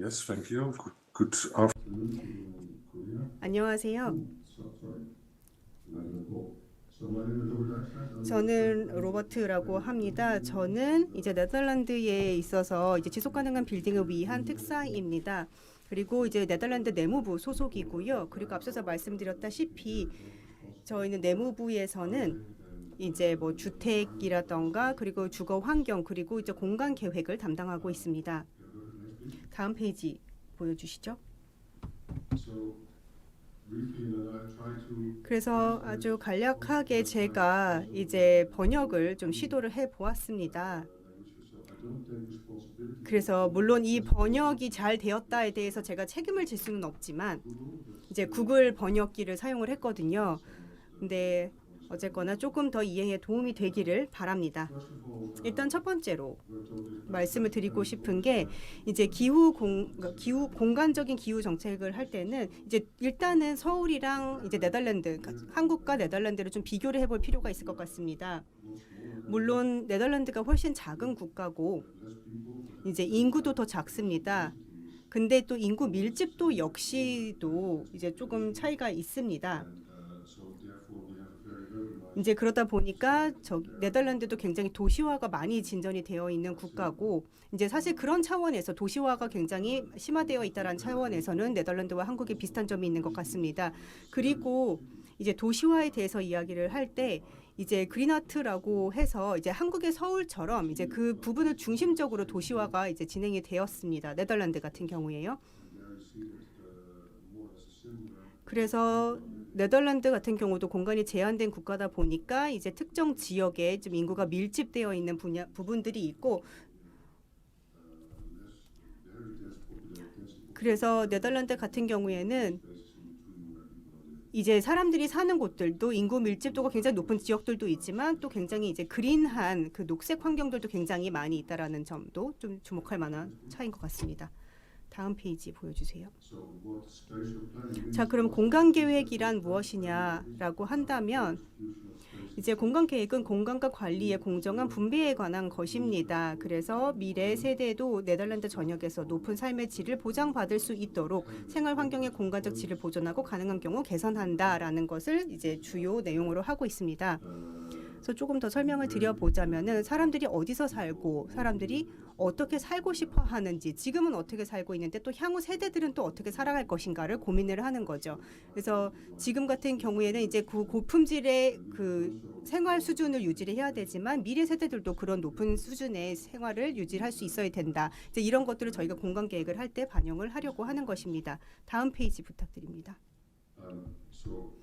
Yes, thank you. Good, afternoon. Korea. 안녕하세요. 저는 로버트라고 합니다. 저는 이제 네덜란드에 있어서 이제 지속 가능한 빌딩을 위한 특사입니다. 그리고 이제 네덜란드 내무부 소속이고요. 그리고 앞서서 말씀드렸다시피 저희는 내무부에서는 이제 뭐 주택이라던가 그리고 주거 환경 그리고 이제 공간 계획을 담당하고 있습니다. 다음 페이지 보여주시죠. Uh, 그래서 아주 간략하게 제가 이제 번역을 좀 시도를 해 보았습니다. responsibility. 그래서 물론 이 번역이 잘 되었다에 대해서 제가 책임을 질 수는 없지만 이제 구글 번역기를 사용을 했거든요. 근데 어쨌거나 조금 더 이해에 도움이 되기를 바랍니다. 일단 첫 번째로 말씀을 드리고 싶은 게 이제 기후 공 그러니까 기후 공간적인 기후 정책을 할 때는 이제 일단은 서울이랑 이제 네덜란드 그러니까 한국과 네덜란드를 좀 비교를 해볼 필요가 있을 것 같습니다. 물론 네덜란드가 훨씬 작은 국가고 이제 인구도 더 작습니다. 근데 또 인구 밀집도 역시도 이제 조금 차이가 있습니다. 이제 그러다 보니까 저 네덜란드도 굉장히 도시화가 많이 진전이 되어 있는 국가고 이제 사실 그런 차원에서 도시화가 굉장히 심화되어 있다라는 차원에서는 네덜란드와 한국이 비슷한 점이 있는 것 같습니다. 그리고 이제 도시화에 대해서 이야기를 할 때 이제 그린아트라고 해서 이제 한국의 서울처럼 이제 그 부분을 중심적으로 도시화가 이제 진행이 되었습니다. 네덜란드 같은 경우에요. 그래서 네덜란드 같은 경우도 공간이 제한된 국가다 보니까 이제 특정 지역에 좀 인구가 밀집되어 있는 분야 부분들이 있고 그래서 네덜란드 같은 경우에는. 이제 사람들이 사는 곳들도 인구 밀집도가 굉장히 높은 지역들도 있지만 또 굉장히 이제 그린한 그 녹색 환경들도 굉장히 많이 있다라는 점도 좀 주목할 만한 차이인 것 같습니다. 다음 페이지 보여주세요. 자, 그럼 공간 계획이란 무엇이냐라고 한다면 이제 공간 계획은 공간과 관리의 공정한 분배에 관한 것입니다. 그래서 미래 세대도 네덜란드 전역에서 높은 삶의 질을 보장받을 수 있도록 생활 환경의 공간적 질을 보존하고 가능한 경우 개선한다라는 것을 이제 주요 내용으로 하고 있습니다. 그래서 조금 더 설명을 드려보자면은 사람들이 어디서 살고 사람들이 어떻게 살고 싶어 하는지 지금은 어떻게 살고 있는데 또 향후 세대들은 또 어떻게 살아갈 것인가를 고민을 하는 거죠. 그래서 지금 같은 경우에는 이제 그 고품질의 그 생활 수준을 유지를 해야 되지만 미래 세대들도 그런 높은 수준의 생활을 유지할 수 있어야 된다. 이제 이런 것들을 저희가 공간 계획을 할 때 반영을 하려고 하는 것입니다. 다음 페이지 부탁드립니다. Um, so,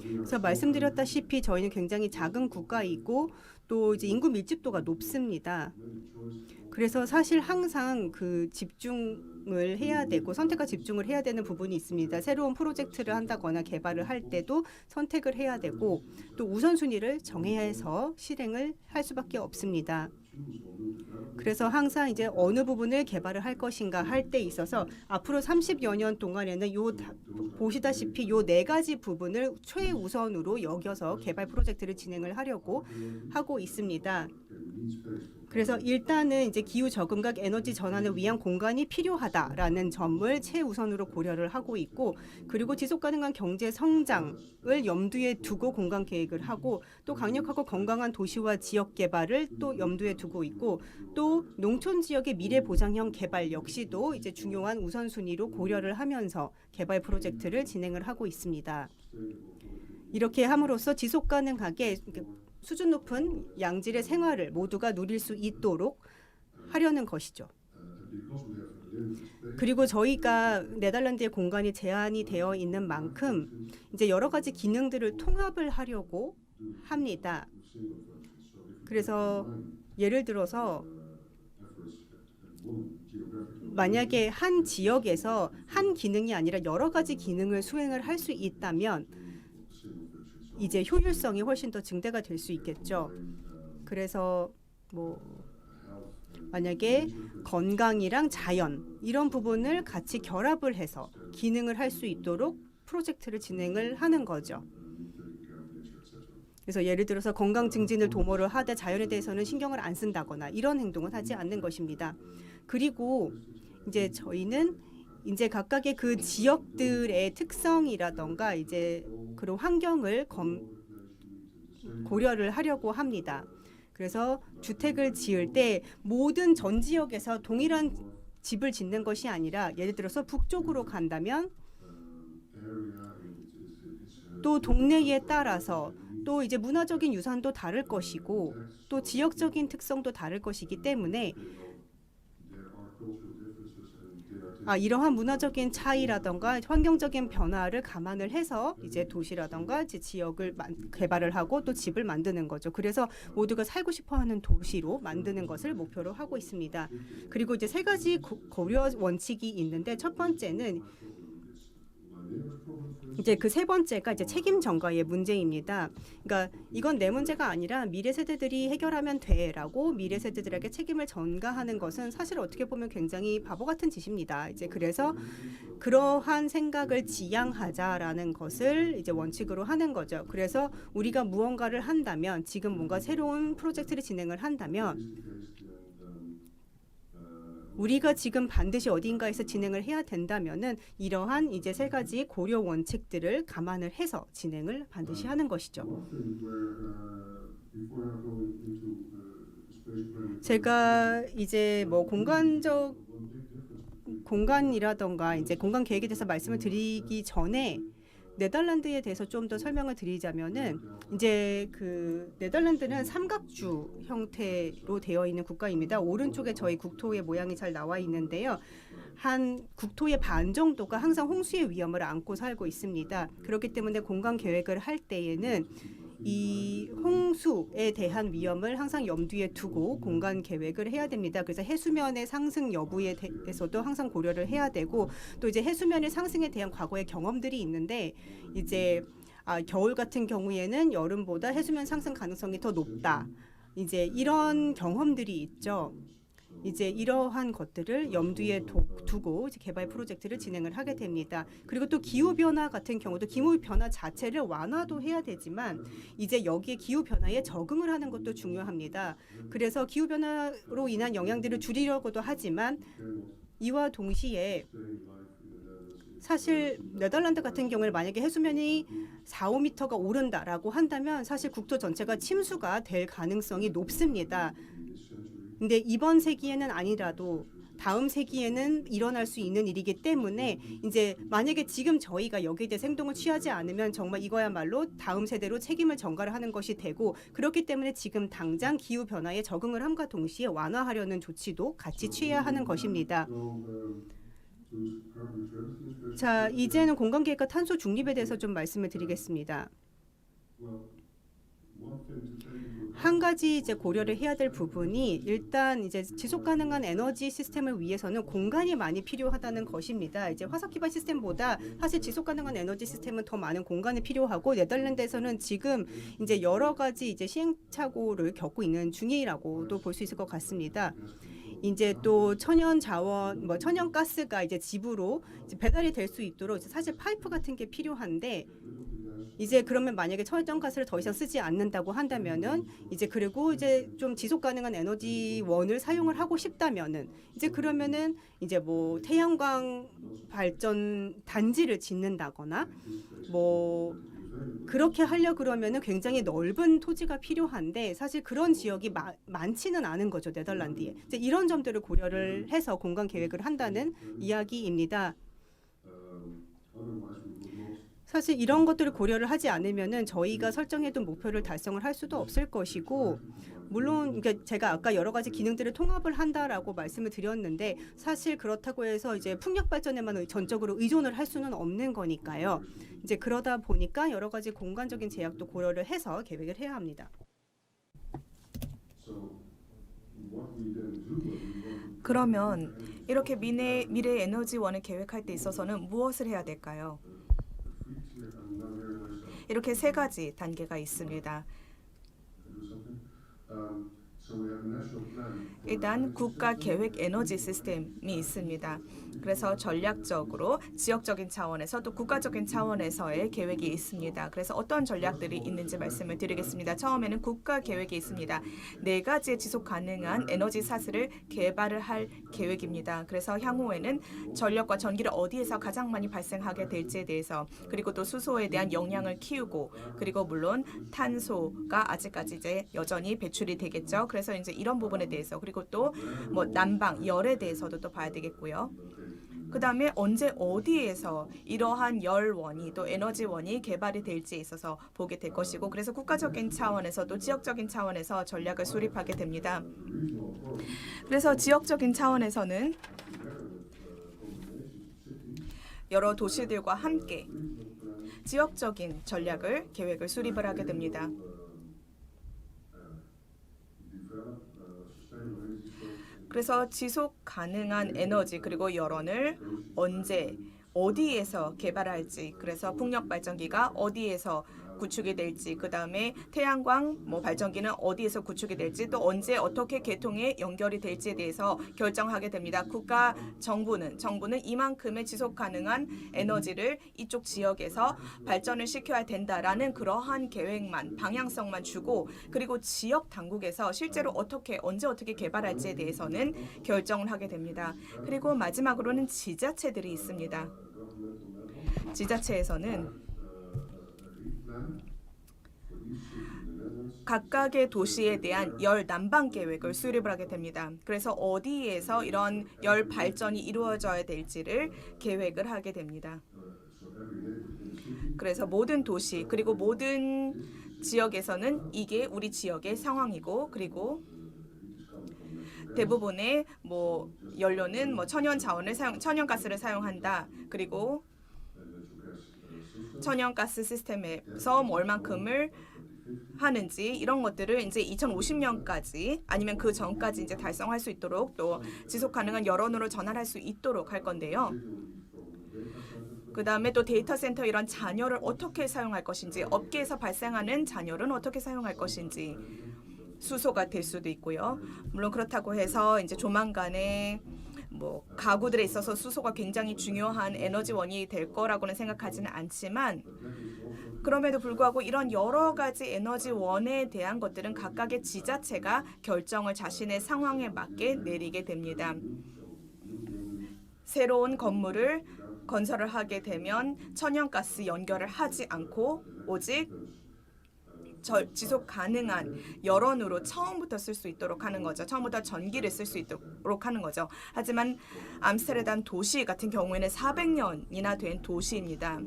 그래서 말씀드렸다시피 저희는 굉장히 작은 국가이고 또 이제 인구 밀집도가 높습니다. 그래서 사실 항상 그 집중을 해야 되고 선택과 집중을 해야 되는 부분이 있습니다. 새로운 프로젝트를 한다거나 개발을 할 때도 선택을 해야 되고 또 우선순위를 정해서 실행을 할 수밖에 없습니다. 그래서 항상 이제 어느 부분을 개발을 할 것인가 할 때 있어서 앞으로 30여 년 동안에는 요 다- 보시다시피 요 네 가지 부분을 최우선으로 여겨서 개발 프로젝트를 진행을 하려고 하고 있습니다. 그래서 일단은 이제 기후 저금과 에너지 전환을 위한 공간이 필요하다라는 점을 최우선으로 고려를 하고 있고 그리고 지속 가능한 경제 성장을 염두에 두고 공간 계획을 하고 또 강력하고 건강한 도시와 지역 개발을 또 염두에 두고 있고 또 농촌 지역의 미래 보장형 개발 역시도 이제 중요한 우선순위로 고려를 하면서 개발 프로젝트를 진행을 하고 있습니다. 이렇게 함으로써 지속 가능하게 수준 높은 양질의 생활을 모두가 누릴 수 있도록 하려는 것이죠. 그리고 저희가 네덜란드의 공간이 제한이 되어 있는 만큼 이제 여러 가지 기능들을 통합을 하려고 합니다. 그래서 예를 들어서 만약에 한 지역에서 한 기능이 아니라 여러 가지 기능을 수행을 할 수 있다면 이제 효율성이 훨씬 더 증대가 될 수 있겠죠. 그래서 뭐 만약에 건강이랑 자연 이런 부분을 같이 결합을 해서 기능을 할 수 있도록 프로젝트를 진행을 하는 거죠. 그래서 예를 들어서 건강 증진을 도모를 하되 자연에 대해서는 신경을 안 쓴다거나 이런 행동은 하지 않는 것입니다. 그리고 이제 저희는 이제 각각의 그 지역들의 특성이라던가 이제 그런 환경을 검, 고려를 하려고 합니다. 그래서 주택을 지을 때 모든 전 지역에서 동일한 집을 짓는 것이 아니라 예를 들어서 북쪽으로 간다면 또 동네에 따라서 또 이제 문화적인 유산도 다를 것이고 또 지역적인 특성도 다를 것이기 때문에 아, 이러한 문화적인 차이라던가 환경적인 변화를 감안을 해서 이제 도시라던가 이제 지역을 만- 개발을 하고 또 집을 만드는 거죠. 그래서 모두가 살고 싶어하는 도시로 만드는 것을 목표로 하고 있습니다. 그리고 이제 세 가지 고- 고려 원칙이 있는데 첫 번째는 이제 그 세 번째가 이제 책임 전가의 문제입니다. 그러니까 이건 내 문제가 아니라 미래 세대들이 해결하면 돼라고 미래 세대들에게 책임을 전가하는 것은 사실 어떻게 보면 굉장히 바보 같은 짓입니다. 이제 그래서 그러한 생각을 지양하자라는 것을 이제 원칙으로 하는 거죠. 그래서 우리가 무언가를 한다면 지금 뭔가 새로운 프로젝트를 진행을 한다면 우리가 지금 반드시 어딘가에서 진행을 해야 된다면은 이러한 이제 세 가지 고려 원칙들을 감안을 해서 진행을 반드시 하는 것이죠. 제가 이제 뭐 공간적 공간이라던가 이제 공간 계획에 대해서 말씀을 드리기 전에 네덜란드에 대해서 좀 더 설명을 드리자면은 이제 그 네덜란드는 삼각주 형태로 되어 있는 국가입니다. 오른쪽에 저희 국토의 모양이 잘 나와 있는데요. 한 국토의 반 정도가 항상 홍수의 위험을 안고 살고 있습니다. 그렇기 때문에 공간 계획을 할 때에는 이 홍수에 대한 위험을 항상 염두에 두고 공간 계획을 해야 됩니다. 그래서 해수면의 상승 여부에 대해서도 항상 고려를 해야 되고 또 이제 해수면의 상승에 대한 과거의 경험들이 있는데 이제 아, 겨울 같은 경우에는 여름보다 해수면 상승 가능성이 더 높다. 이제 이런 경험들이 있죠. 이제 이러한 것들을 염두에 도- 두고 개발 프로젝트를 진행을 하게 됩니다. 그리고 또 기후 변화 같은 경우도 기후 변화 자체를 완화도 해야 되지만 이제 여기에 기후 변화에 적응을 하는 것도 중요합니다. 그래서 기후 변화로 인한 영향들을 줄이려고도 하지만 이와 동시에 사실 네덜란드 같은 경우에 만약에 해수면이 4, 5미터가 오른다라고 한다면 사실 국토 전체가 침수가 될 가능성이 높습니다. 근데 이번 세기에는 아니라도 다음 세기에는 일어날 수 있는 일이기 때문에 이제 만약에 지금 저희가 여기에 대해서 행동을 취하지 않으면 정말 이거야말로 다음 세대로 책임을 전가를 하는 것이 되고 그렇기 때문에 지금 당장 기후 변화에 적응을 함과 동시에 완화하려는 조치도 같이 취해야 하는 것입니다. 자, 이제는 공간 계획과 탄소 중립에 대해서 좀 말씀을 드리겠습니다. 한 가지 이제 고려를 해야 될 부분이 일단 이제 지속 가능한 에너지 시스템을 위해서는 공간이 많이 필요하다는 것입니다. 이제 화석 기반 시스템보다 사실 지속 가능한 에너지 시스템은 더 많은 공간이 필요하고 네덜란드에서는 지금 이제 여러 가지 이제 시행착오를 겪고 있는 중이라고도 볼 수 있을 것 같습니다. 이제 또 천연 자원, 뭐 천연 가스가 이제 집으로 이제 배달이 될 수 있도록 사실 파이프 같은 게 필요한데 이제 그러면 만약에 천연 가스를 더 이상 쓰지 않는다고 한다면은 이제 그리고 이제 좀 지속 가능한 에너지원을 사용을 하고 싶다면은 이제 그러면은 이제 뭐 태양광 발전 단지를 짓는다거나 뭐 그렇게 하려 그러면은 굉장히 넓은 토지가 필요한데 사실 그런 지역이 마, 많지는 않은 거죠 네덜란드에 이제 이런 점들을 고려를 해서 공간 계획을 한다는 이야기입니다. 사실 이런 것들을 고려를 하지 않으면은 저희가 설정해둔 목표를 달성을 할 수도 없을 것이고 물론 그러니까 제가 아까 여러 가지 기능들을 통합을 한다라고 말씀을 드렸는데 사실 그렇다고 해서 이제 풍력 발전에만 의- 전적으로 의존을 할 수는 없는 거니까요. 이제 그러다 보니까 여러 가지 공간적인 제약도 고려를 해서 계획을 해야 합니다. 그러면 이렇게 미래 미래 에너지원을 계획할 때 있어서는 무엇을 해야 될까요? 이렇게 세 가지 단계가 있습니다. 일단 국가. 계획 에너지 시스템이 있습니다. 그래서 전략적으로 지역적인 차원에서 또 국가적인 차원에서의 계획이 있습니다. 그래서 어떤 전략들이 있는지 말씀을 드리겠습니다. 처음에는 국가 계획이 있습니다. 네 가지의 지속 가능한 에너지 사슬을 개발을 할 계획입니다. 그래서 향후에는 전력과 전기를 어디에서 가장 많이 발생하게 될지에 대해서 그리고 또 수소에 대한 영향을 키우고 그리고 물론 탄소가 아직까지 이제 여전히 배출이 되겠죠. 그래서 이제 이런 부분에 대해서 그리고 또 뭐 난방 열에 대해서도 또 봐야 되겠고요. 그 다음에 언제 어디에서 이러한 열 원이 또 에너지 원이 개발이 될지에 있어서 보게 될 것이고 그래서 국가적인 차원에서 또 지역적인 차원에서 전략을 수립하게 됩니다. 그래서 지역적인 차원에서는 여러 도시들과 함께 지역적인 전략을 계획을 수립을 하게 됩니다. 그래서 지속 가능한 에너지 그리고 여론을 언제 어디에서 개발할지 그래서 풍력 발전기가 어디에서 구축이 될지 그 다음에 태양광 뭐 발전기는 어디에서 구축이 될지 또 언제 어떻게 개통에 연결이 될지에 대해서 결정하게 됩니다. 국가 정부는 정부는 이만큼의 지속 가능한 에너지를 이쪽 지역에서 발전을 시켜야 된다라는 그러한 계획만 방향성만 주고 그리고 지역 당국에서 실제로 어떻게 언제 어떻게 개발할지에 대해서는 결정을 하게 됩니다. 그리고 마지막으로는 지자체들이 있습니다. 지자체에서는 각각의 도시에 대한 열 난방 계획을 수립을 하게 됩니다. 그래서 어디에서 이런 열 발전이 이루어져야 될지를 계획을 하게 됩니다. 그래서 모든 도시 그리고 모든 지역에서는 이게 우리 지역의 상황이고 그리고 대부분의 뭐 연료는 뭐 천연 자원을 사용 천연 가스를 사용한다. 그리고 천연 가스 시스템에서 뭐 얼만큼을 하는지 이런 것들을 이제 2050년까지 아니면 그 전까지 이제 달성할 수 있도록 또 지속 가능한 여론으로 전환할 수 있도록 할 건데요. 그 다음에 또 데이터 센터 이런 잔여를 어떻게 사용할 것인지 업계에서 발생하는 잔여는 어떻게 사용할 것인지 수소가 될 수도 있고요. 물론 그렇다고 해서 이제 조만간에 뭐 가구들에 있어서 수소가 굉장히 중요한 에너지원이 될 거라고는 생각하지는 않지만 그럼에도 불구하고 이런 여러 가지 에너지원에 대한 것들은 각각의 지자체가 결정을 자신의 상황에 맞게 내리게 됩니다. 새로운 건물을 건설을 하게 되면 천연가스 연결을 하지 않고 오직 절, 지속 가능한 여론으로 처음부터 쓸 수 있도록 하는 거죠. 처음부터 전기를 쓸 수 있도록 하는 거죠. 하지만 암스테르담 도시 같은 경우에는 400년이나 된 도시입니다.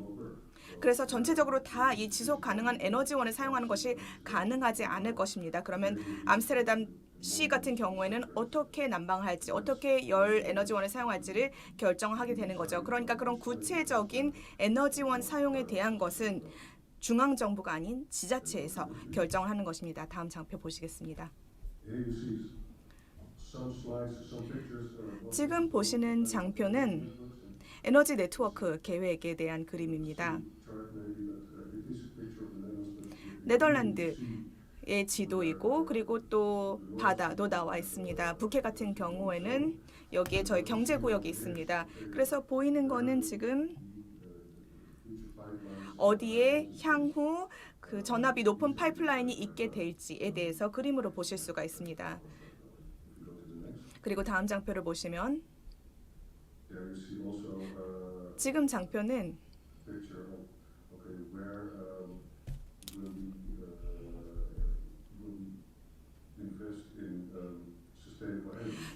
그래서 전체적으로 다 이 지속 가능한 에너지원을 사용하는 것이 가능하지 않을 것입니다. 그러면 암스테르담 시 같은 경우에는 어떻게 난방할지, 어떻게 열 에너지원을 사용할지를 결정하게 되는 거죠. 그러니까 그런 구체적인 에너지원 사용에 대한 것은 중앙 정부가 아닌 지자체에서 결정을 하는 것입니다. 다음 장표 보시겠습니다. 지금 보시는 장표는 에너지 네트워크 계획에 대한 그림입니다. but 네덜란드 의 지도이고 그리고 또 바다도 나와 있습니다. 북해 같은 경우에는 여기에 저희 경제 구역이 있습니다. 그래서 보이는 거는 지금 어디에 향후 그 전압이 높은 파이프라인이 있게 될지에 대해서 그림으로 보실 수가 있습니다. 그리고 다음 장표를 보시면 지금 장표는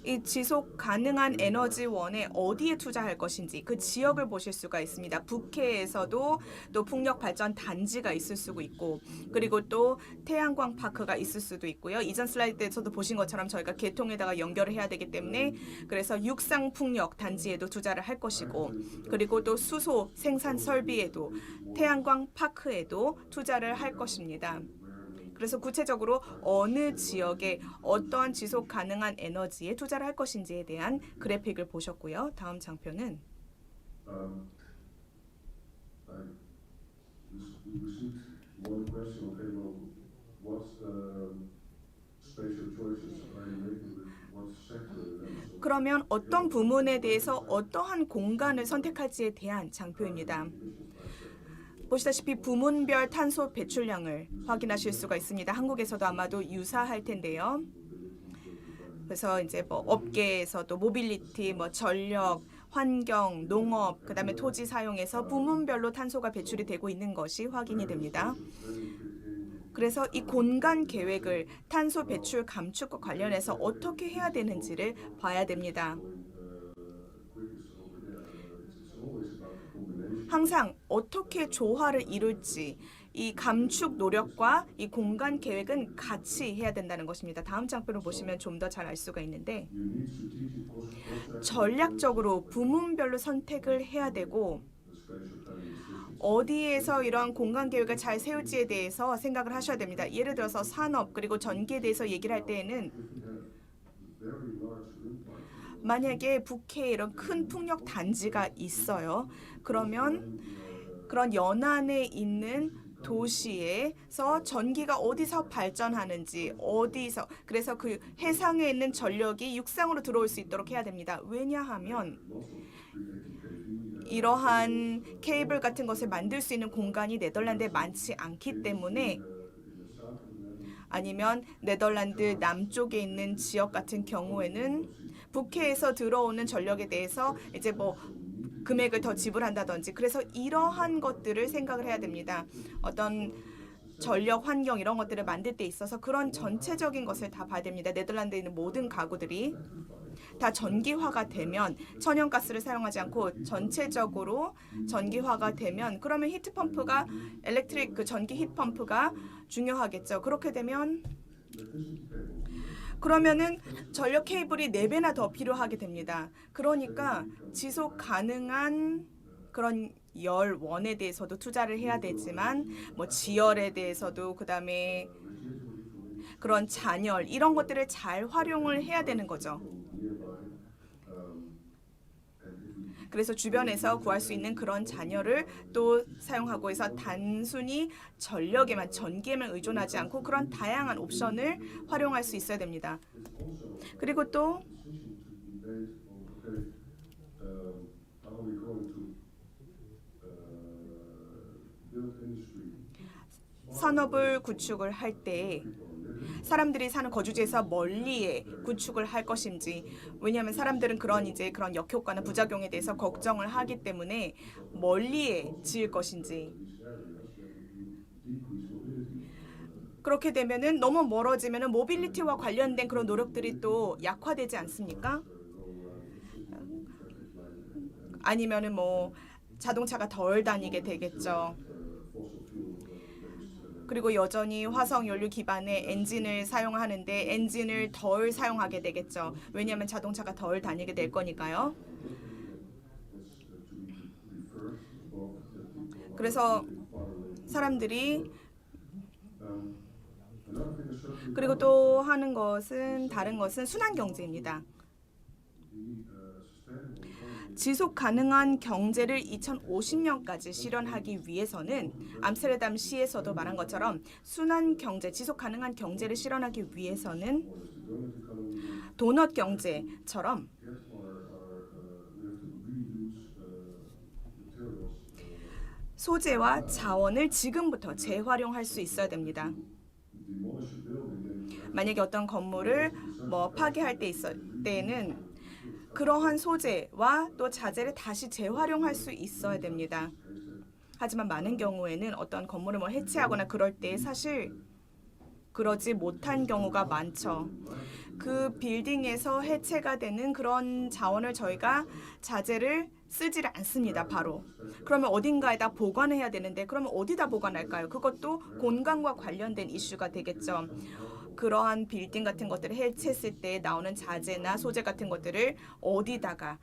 이 지속 가능한 에너지원에 어디에 투자할 것인지 그 지역을 보실 수가 있습니다. 북해에서도 또 풍력 발전 단지가 있을 수도 있고 그리고 또 태양광 파크가 있을 수도 있고요. 이전 슬라이드 때서도 보신 것처럼 저희가 개통에다가 연결을 해야 되기 때문에 그래서 육상 풍력 단지에도 투자를 할 것이고 그리고 또 수소 생산 설비에도 태양광 파크에도 투자를 할 것입니다. 그래서 구체적으로 어느 지역에 어떠한 지속 가능한 에너지에 투자를 할 것인지에 대한 그래픽을 보셨고요. 다음 장표는 Um, um, 그러면 어떤 부문에 대해서 어떠한 공간을 선택할지에 대한 장표입니다. 보시다시피 부문별 탄소 배출량을 확인하실 수가 있습니다. 한국에서도 아마도 유사할 텐데요. 그래서 이제 뭐 업계에서도 모빌리티, 뭐 전력, 환경, 농업, 그다음에 토지 사용에서 부문별로 탄소가 배출이 되고 있는 것이 확인이 됩니다. 그래서 이 공간 계획을 탄소 배출 감축과 관련해서 어떻게 해야 되는지를 봐야 됩니다. 항상 어떻게 조화를 이룰지 이 감축 노력과 이 공간 계획은 같이 해야 된다는 것입니다. 다음 장표를 보시면 좀 더 잘 알 수가 있는데 전략적으로 부문별로 선택을 해야 되고. 어디에서 이런 공간 계획을 잘 세울지에 대해서 생각을 하셔야 됩니다. 예를 들어서 산업 그리고 전기에 대해서 얘기를 할 때에는 만약에 북해에 이런 큰 풍력 단지가 있어요. 그러면 그런 연안에 있는 도시에서 전기가 어디서 발전하는지 어디서 그래서 그 해상에 있는 전력이 육상으로 들어올 수 있도록 해야 됩니다. 왜냐하면 이러한 케이블 같은 것을 만들 수 있는 공간이 네덜란드에 많지 않기 때문에 아니면 네덜란드 남쪽에 있는 지역 같은 경우에는 북해에서 들어오는 전력에 대해서 이제 뭐 금액을 더 지불한다든지 그래서 이러한 것들을 생각을 해야 됩니다. 어떤 전력 환경 이런 것들을 만들 때 있어서 그런 전체적인 것을 다 봐야 됩니다. 네덜란드에 있는 모든 가구들이 다 전기화가 되면 천연가스를 사용하지 않고 전체적으로 전기화가 되면 그러면 히트펌프가 엘렉트릭 그 전기 히트펌프가 중요하겠죠. 그렇게 되면 그러면은 전력 케이블이 네배나 더 필요하게 됩니다. 그러니까 지속 가능한 그런 열원에 대해서도 투자를 해야 되지만 뭐 지열에 대해서도 그다음에 그런 잔열 이런 것들을 잘 활용을 해야 되는 거죠. 그래서 주변에서 구할 수 있는 그런 잔여를 또 사용하고 해서 단순히 전력에만 전기에만 의존하지 않고 그런 다양한 옵션을 활용할 수 있어야 됩니다. 그리고 또? 산업을 구축을 할때 사람들이 사는 거주지에서 멀리에 구축을 할 것인지 왜냐하면 사람들은 그런 이제 그런 역효과나 부작용에 대해서 걱정을 하기 때문에 멀리에 지을 것인지 그렇게 되면은 너무 멀어지면은 모빌리티와 관련된 그런 노력들이 또 약화되지 않습니까? 아니면은 뭐 자동차가 덜 다니게 되겠죠. 그리고 여전히 화석 연료 기반의 엔진을 사용하는데 엔진을 덜 사용하게 되겠죠. 왜냐하면 자동차가 덜 다니게 될 거니까요. 그래서 사람들이 그리고 또 하는 것은 다른 것은 순환 경제입니다. 지속 가능한 경제를 2050년까지 실현하기 위해서는 암스테르담 시에서도 말한 것처럼 순환 경제, 지속 가능한 경제를 실현하기 위해서는 도넛 경제처럼 소재와 자원을 지금부터 재활용할 수 있어야 됩니다. 만약에 어떤 건물을 뭐 파괴할 때 있을 때에는 그러한 소재와 또 자재를 다시 재활용할 수 있어야 됩니다. 하지만 많은 경우에는 어떤 건물을 뭐 해체하거나 그럴 때 사실 그러지 못한 경우가 많죠. 그 빌딩에서 해체가 되는 그런 자원을 저희가 자재를 쓰지를 않습니다. 바로. 그러면 어딘가에다 보관해야 되는데 그러면 어디다 보관할까요? 그것도 공간과 관련된 이슈가 되겠죠. 그러한 빌딩 같은 것들을 해체했을 때 나오는 자재나 소재 같은 것들을 어디다가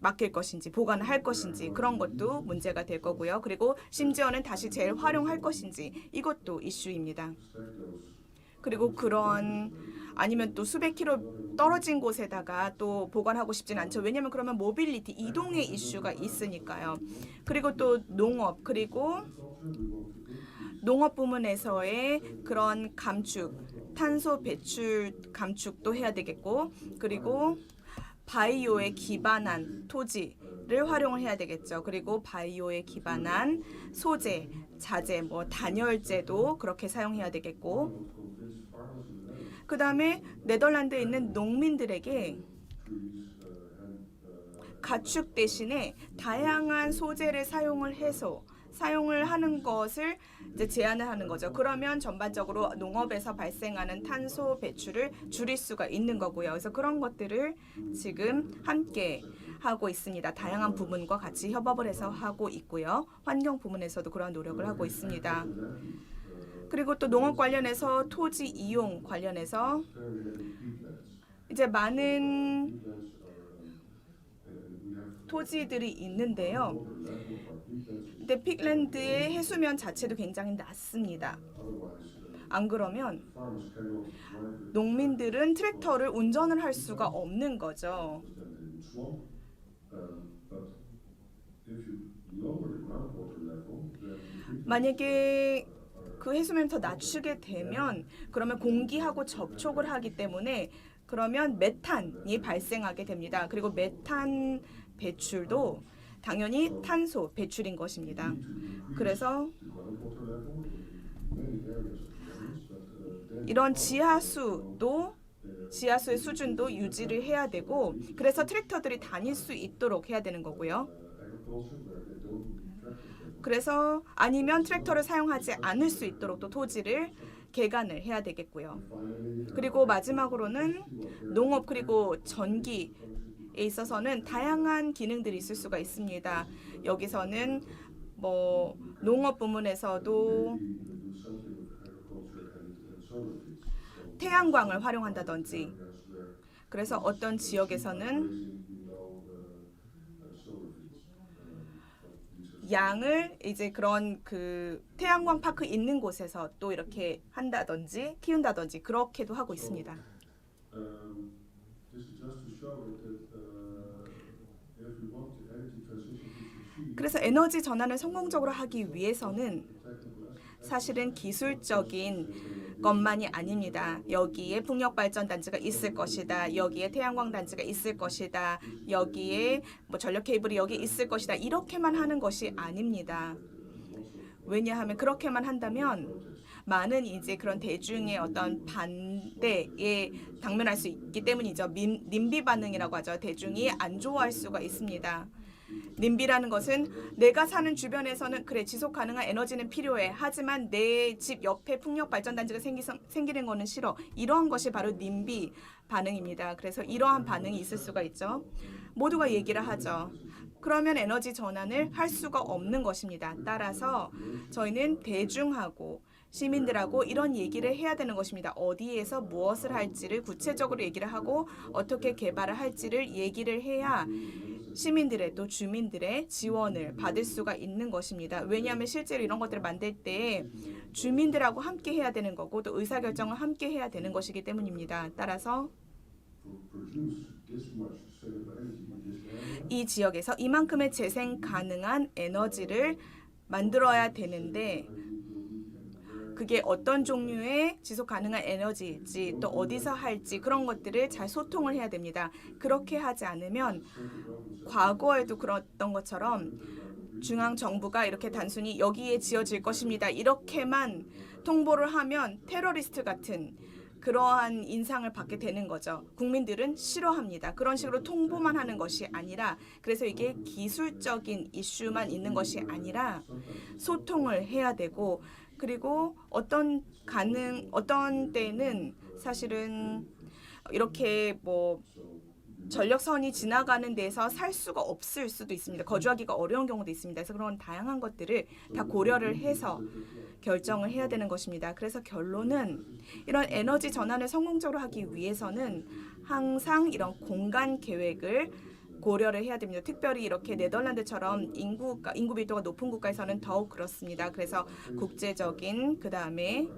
맡길 것인지 보관할 것인지 그런 것도 문제가 될 거고요. 그리고 심지어는 다시 재활용할 것인지 이것도 이슈입니다. 그리고 그런 아니면 또 수백 킬로 떨어진 곳에다가 또 보관하고 싶진 않죠. 왜냐면 그러면 모빌리티 이동의 이슈가 있으니까요. 그리고 또 농업 그리고 농업 부문에서의 그런 감축 탄소 배출 감축도 해야 되겠고 그리고 바이오에 기반한 토지를 활용을 해야 되겠죠. 그리고 바이오에 기반한 소재, 자재, 뭐 단열재도 그렇게 사용해야 되겠고 그 다음에 네덜란드에 있는 농민들에게 가축 대신에 다양한 소재를 사용을 해서 사용을 하는 것을 이제 제한을 하는 거죠. 그러면 전반적으로 농업에서 발생하는 탄소 배출을 줄일 수가 있는 거고요. 그래서 그런 것들을 지금 함께 하고 있습니다. 다양한 부문과 같이 협업을 해서 하고 있고요. 환경 부문에서도 그런 노력을 하고 있습니다. 그리고 또 농업 관련해서 토지 이용 관련해서 이제 많은 토지들이 있는데요. 근데 픽랜드의 해수면 자체도 굉장히 낮습니다. 안 그러면 농민들은 트랙터를 운전을 할 수가 없는 거죠. 만약에 그 해수면 더 낮추게 되면 그러면 공기하고 접촉을 하기 때문에 그러면 메탄이 발생하게 됩니다. 그리고 메탄 배출도 당연히 탄소 배출인 것입니다. 그래서 이런 지하수도 지하수의 수준도 유지를 해야 되고 그래서 트랙터들이 다닐 수 있도록 해야 되는 거고요. 그래서 아니면 트랙터를 사용하지 않을 수 있도록 또 토지를 개간을 해야 되겠고요. 그리고 마지막으로는 농업 그리고 전기에 있어서는 다양한 기능들이 있을 수가 있습니다. 여기서는 뭐 농업 부문에서도 태양광을 활용한다든지 그래서 어떤 지역에서는 양을 이제 그런 그 태양광 파크 있는 곳에서 또 이렇게 한다든지 키운다든지 그렇게도 하고 있습니다. 그래서 에너지 전환을 성공적으로 하기 위해서는 사실은 기술적인 것만이 아닙니다. 여기에 풍력 발전 단지가 있을 것이다. 여기에 태양광 단지가 있을 것이다. 여기에 뭐 전력 케이블이 여기 있을 것이다. 이렇게만 하는 것이 아닙니다. 왜냐하면 그렇게만 한다면 많은 이제 그런 대중의 어떤 반대에 당면할 수 있기 때문이죠. 민, 님비 반응이라고 하죠. 대중이 안 좋아할 수가 있습니다. 님비라는 것은 내가 사는 주변에서는 그래 지속 가능한 에너지는 필요해. 하지만 내 집 옆에 풍력 발전 단지가 생기, 생기는 거는 싫어. 이러한 것이 바로 님비 반응입니다. 그래서 이러한 반응이 있을 수가 있죠. 모두가 얘기를 하죠. 그러면 에너지 전환을 할 수가 없는 것입니다. 따라서 저희는 대중하고 시민들하고 이런 얘기를 해야 되는 것입니다. 어디에서 무엇을 할지를 구체적으로 얘기를 하고 어떻게 개발을 할지를 얘기를 해야 시민들의 또 주민들의 지원을 받을 수가 있는 것입니다. 왜냐하면 실제로 이런 것들을 만들 때 주민들하고 함께 해야 되는 거고 또 의사 결정을 함께 해야 되는 것이기 때문입니다. 따라서. 이 지역에서 이만큼의 재생 가능한 에너지를 만들어야 되는데 그게 어떤 종류의 지속 가능한 에너지일지 또 어디서 할지 그런 것들을 잘 소통을 해야 됩니다. 그렇게 하지 않으면 과거에도 그랬던 것처럼 중앙 정부가 이렇게 단순히 여기에 지어질 것입니다. 이렇게만 통보를 하면 테러리스트 같은 그러한 인상을 받게 되는 거죠. 국민들은 싫어합니다. 그런 식으로 통보만 하는 것이 아니라 그래서 이게 기술적인 이슈만 있는 것이 아니라 소통을 해야 되고 그리고 어떤 가능 어떤 때는 사실은 이렇게 뭐 전력선이 지나가는 데서 살 수가 없을 수도 있습니다. 거주하기가 어려운 경우도 있습니다. 그래서 그런 다양한 것들을 다 고려를 해서 결정을 해야 되는 것입니다. 그래서 결론은 이런 에너지 전환을 성공적으로 하기 위해서는 항상 이런 공간 계획을 고려를 해야 됩니다. 특별히 이렇게 네덜란드처럼 인구가 인구 밀도가 높은 국가에서는 더욱 그렇습니다. 그래서 국제적인 그 다음에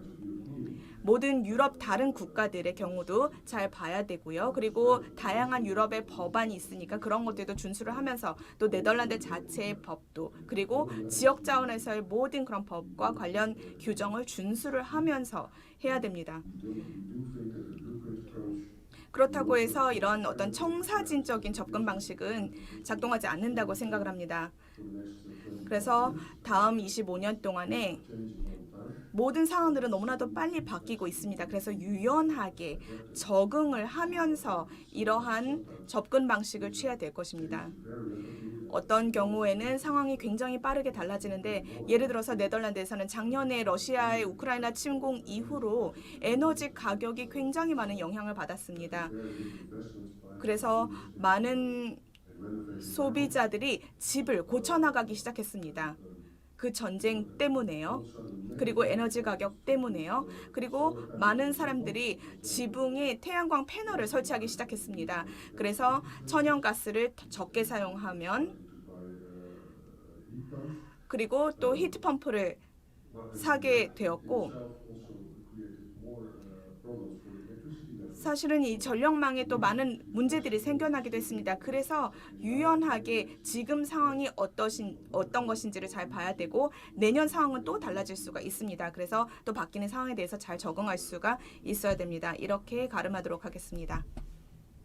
모든 유럽 다른 국가들의 경우도 잘 봐야 되고요. 그리고 다양한 유럽의 법안이 있으니까 그런 것들도 준수를 하면서 또 네덜란드 자체의 법도 그리고 지역 자원에서의 모든 그런 법과 관련 규정을 준수를 하면서 해야 됩니다. 그렇다고 해서 이런 어떤 청사진적인 접근 방식은 작동하지 않는다고 생각을 합니다. for the next 20 그래서 다음 25년 동안에 모든 상황들은 너무나도 빨리 바뀌고 있습니다. 그래서 유연하게 적응을 하면서 이러한 접근 방식을 취해야 될 것입니다. 어떤 경우에는 상황이 굉장히 빠르게 달라지는데 예를 들어서 네덜란드에서는 작년에 러시아의 우크라이나 침공 이후로 에너지 가격이 굉장히 많은 영향을 받았습니다. 그래서 많은. 소비자들이 집을 고쳐 나가기 시작했습니다. 그 전쟁 때문에요. 그리고 에너지 가격 때문에요. 그리고 많은 사람들이 지붕에 태양광 패널을 설치하기 시작했습니다. 그래서 천연가스를 적게 사용하면 그리고 또 히트 펌프를 사게 되었고 사실은 이 전력망에 또 많은 문제들이 생겨나기도 했습니다. 그래서 유연하게 지금 상황이 어떠신 어떤 것인지를 잘 봐야 되고 내년 상황은 또 달라질 수가 있습니다. 그래서 또 바뀌는 상황에 대해서 잘 적응할 수가 있어야 됩니다. 이렇게 가름하도록 하겠습니다.